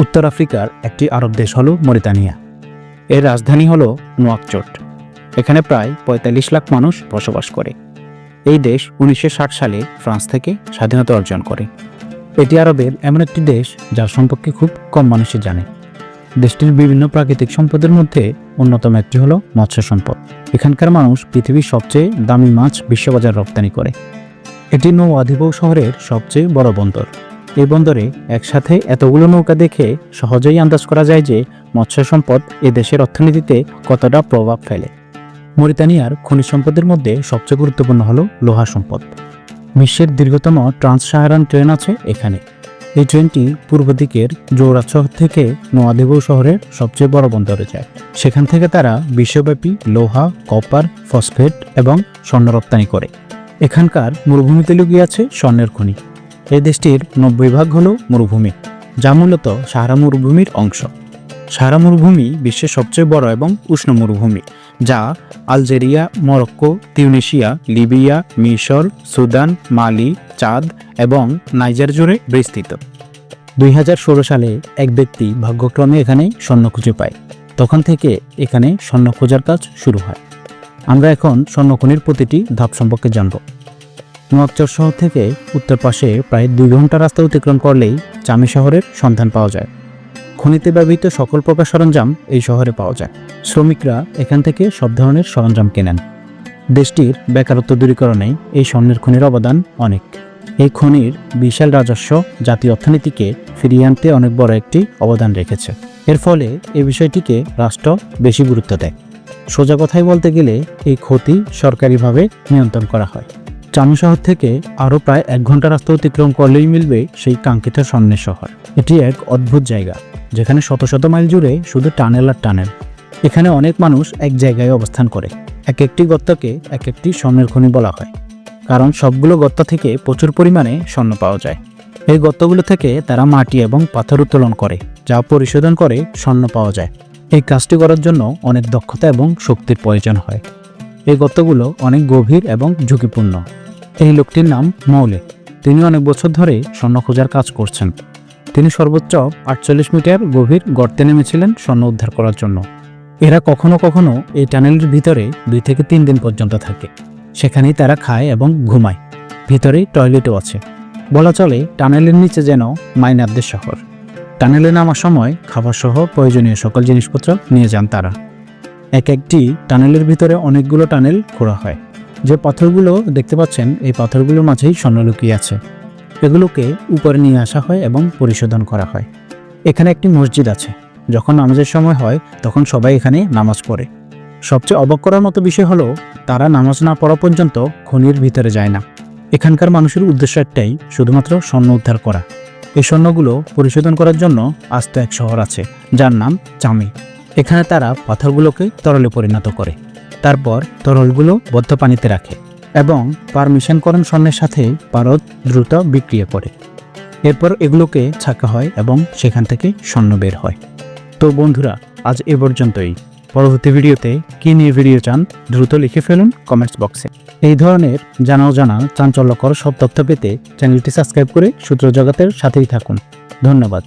উত্তর আফ্রিকার একটি আরব দেশ হল মরিতানিয়া। এর রাজধানী হল নোয়াকচোট। এখানে প্রায় পঁয়তাল্লিশ লাখ মানুষ বসবাস করে। এই দেশ উনিশশো ষাট সালে ফ্রান্স থেকে স্বাধীনতা অর্জন করে। এটি আরবের এমন একটি দেশ যার সম্পর্কে খুব কম মানুষই জানে। দেশটির বিভিন্ন প্রাকৃতিক সম্পদের মধ্যে অন্যতম একটি হলো মৎস্য সম্পদ। এখানকার মানুষ পৃথিবীর সবচেয়ে দামি মাছ বিশ্ববাজার রপ্তানি করে। এটি নৌ নৌআধিবৌ শহরের সবচেয়ে বড় বন্দর। এই বন্দরে একসাথে এতগুলো নৌকা দেখে সহজেই আন্দাজ করা যায় যে মৎস্য সম্পদ এ দেশের অর্থনীতিতে কতটা প্রভাব ফেলে। মরিতানিয়ার খনিজ সম্পদের মধ্যে সবচেয়ে গুরুত্বপূর্ণ হলো লোহা সম্পদ। বিশ্বের দীর্ঘতম ট্রান্স সাহারান ট্রেন আছে এখানে। এই ট্রেনটি পূর্ব দিকের জোড়াত শহর থেকে নোয়াদিবৌ শহরের সবচেয়ে বড় বন্দরে যায়। সেখান থেকে তারা বিশ্বব্যাপী লোহা, কপার, ফসফেট এবং স্বর্ণ রপ্তানি করে। এখানকার মরুভূমিতে লুকিয়ে আছে স্বর্ণের খনি। এই দেশটির নব্বই ভাগ হল মরুভূমি, যা মূলত সাহারা মরুভূমির অংশ। সাহারা মরুভূমি বিশ্বের সবচেয়ে বড় এবং উষ্ণ মরুভূমি, যা আলজেরিয়া, মরক্কো তিউনিশিয়া লিবিয়া, মিশর, সুদান, মালি, চাঁদ এবং নাইজার জুড়ে বিস্তৃত। দুই হাজার ষোলো সালে এক ব্যক্তি ভাগ্যক্রমে এখানে স্বর্ণ খুঁজে পায়। তখন থেকে এখানে স্বর্ণ খোঁজার কাজ শুরু হয়। আমরা এখন স্বর্ণখনির প্রতিটি ধাপ সম্পর্কে জানব। নোয়াকচর শহর থেকে উত্তর পাশে প্রায় দুই ঘণ্টা রাস্তা অতিক্রম করলেই চামি শহরের সন্ধান পাওয়া যায়। খনিতে ব্যবহৃত সকল প্রকার সরঞ্জাম এই শহরে পাওয়া যায়। শ্রমিকরা এখান থেকে সব ধরনের সরঞ্জাম কেনেন। দেশটির বেকারত্ব দূরীকরণে এই স্বর্ণের খনির অবদান অনেক। এই খনির বিশাল রাজস্ব জাতীয় অর্থনীতিকে ফিরিয়ে আনতে অনেক বড় একটি অবদান রেখেছে। এর ফলে এই বিষয়টিকে রাষ্ট্র বেশি গুরুত্ব দেয়। সোজা কথায় বলতে গেলে এই ক্ষতি সরকারিভাবে নিয়ন্ত্রণ করা হয়। চামু শহর থেকে আরও প্রায় এক ঘণ্টা রাস্তা অতিক্রম করলেই মিলবে সেই কাঙ্ক্ষিত স্বর্ণের শহর। এটি এক অদ্ভুত জায়গা, যেখানে শত শত মাইল জুড়ে শুধু টানেল আর টানেল। এখানে অনেক মানুষ এক জায়গায় অবস্থান করে। এক একটি গর্তকে এক একটি স্বর্ণের খনি বলা হয়, কারণ সবগুলো গত্তা থেকে প্রচুর পরিমাণে স্বর্ণ পাওয়া যায়। এই গর্তগুলো থেকে তারা মাটি এবং পাথর উত্তোলন করে, যা পরিশোধন করে স্বর্ণ পাওয়া যায়। এই কাজটি করার জন্য অনেক দক্ষতা এবং শক্তির প্রয়োজন হয়। এই গর্তগুলো অনেক গভীর এবং ঝুঁকিপূর্ণ। এই লোকটির নাম মৌলে। তিনি অনেক বছর ধরে স্বর্ণ খোঁজার কাজ করছেন। তিনি সর্বোচ্চ আটচল্লিশ মিটার গভীর গর্তে নেমেছিলেন স্বর্ণ উদ্ধার করার জন্য। এরা কখনো কখনো এই টানেলের ভিতরে দুই থেকে তিন দিন পর্যন্ত থাকে। সেখানেই তারা খায় এবং ঘুমায়। ভিতরে টয়লেটও আছে। বলা চলে, টানেলের নিচে যেন মাইনারদের শহর। টানেলে নামার সময় খাবার সহ প্রয়োজনীয় সকল জিনিসপত্র নিয়ে যান তারা। এক একটি টানেলের ভিতরে অনেকগুলো টানেল খোঁড়া হয়। যে পাথরগুলো দেখতে পাচ্ছেন, এই পাথরগুলোর মাঝেই স্বর্ণ লুকিয়ে আছে। এগুলোকে উপরে নিয়ে আসা হয় এবং পরিশোধন করা হয়। এখানে একটি মসজিদ আছে। যখন নামাজের সময় হয়, তখন সবাই এখানে নামাজ পড়ে। সবচেয়ে অবাক করার মতো বিষয় হলো, তারা নামাজ না পড়া পর্যন্ত খনির ভিতরে যায় না। এখানকার মানুষের উদ্দেশ্য একটাই, শুধুমাত্র স্বর্ণ উদ্ধার করা। এই স্বর্ণগুলো পরিশোধন করার জন্য আস্ত এক শহর আছে, যার নাম চামি। এখানে তারা পাথরগুলোকে তরলে পরিণত করে। তারপর তরলগুলো বদ্ধ পানিতে রাখে এবং পারমিশনকরণ স্বর্ণের সাথে পারদ দ্রুত বিক্রিয়া করে। এরপর এগুলোকে ছাকা হয় এবং সেখান থেকে স্বর্ণ বের হয়। তো বন্ধুরা, আজ এ পর্যন্তই। পরবর্তী ভিডিওতে কী নিয়ে ভিডিও চান দ্রুত লিখে ফেলুন কমেন্টস বক্সে। এই ধরনের জানা জানা চাঞ্চল্যকর সব তথ্য পেতে চ্যানেলটি সাবস্ক্রাইব করে সূত্র জগতের সাথেই থাকুন। ধন্যবাদ।